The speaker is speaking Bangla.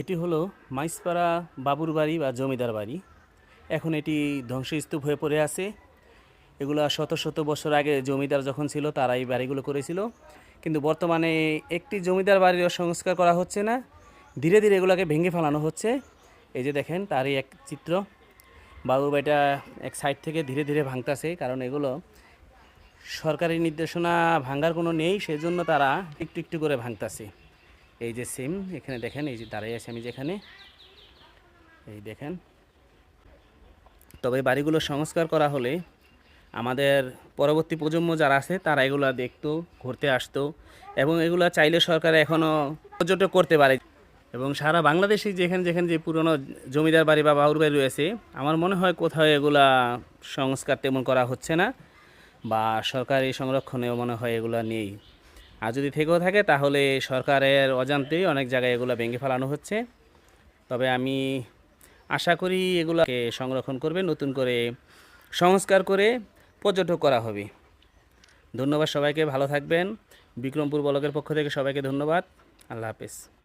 এটি হলো মাইসপাড়া বাবুর বাড়ি বা জমিদার বাড়ি। এখন এটি ধ্বংসস্তূপ হয়ে পড়ে আছে। এগুলো শত শত বছর আগে জমিদার যখন ছিল তারা এই বাড়িগুলো করেছিল। কিন্তু বর্তমানে একটি জমিদার বাড়ির সংস্কার করা হচ্ছে না। ধীরে ধীরে এগুলোকে ভেঙে ফেলানো হচ্ছে। এই যে দেখেন, তারই এক চিত্র। বাবুর বাড়িটা এক সাইড থেকে ধীরে ধীরে ভাঙতাছে, কারণ এগুলো সরকারি নির্দেশনা ভাঙ্গার কোনো নেই, সেজন্য তারা একটু একটু করে ভাঙতাছে। এই যে সিম, এখানে দেখেন, এই যে দাঁড়িয়ে আছে আমি যেখানে। এই দেখেন। তবে বাড়িগুলো সংস্কার করা হলে আমাদের পরবর্তী প্রজন্ম যারা আছে, তারা এগুলো দেখতো, ঘুরতে আসতো এবং এগুলো চাইলে সরকার এখনও পর্যটক করতে পারে। এবং সারা বাংলাদেশে যেখানে যেখানে যে পুরনো জমিদার বাড়ি বা বাউর বাড়ি রয়েছে, আমার মনে হয় কোথাও এগুলা সংস্কার তেমন করা হচ্ছে না বা সরকারি সংরক্ষণেও মনে হয় এগুলো নেই। আর যদি থেকেও থাকে, তাহলে সরকারের অজান্তেই অনেক জায়গায় এগুলো ভেঙে ফেলানো হচ্ছে। তবে আমি আশা করি এগুলোকে সংরক্ষণ করবে, নতুন করে সংস্কার করে পর্যটক করা হবে। ধন্যবাদ সবাইকে, ভালো থাকবেন। বিক্রমপুর বলকের পক্ষ থেকে সবাইকে ধন্যবাদ। আল্লাহ হাফেজ।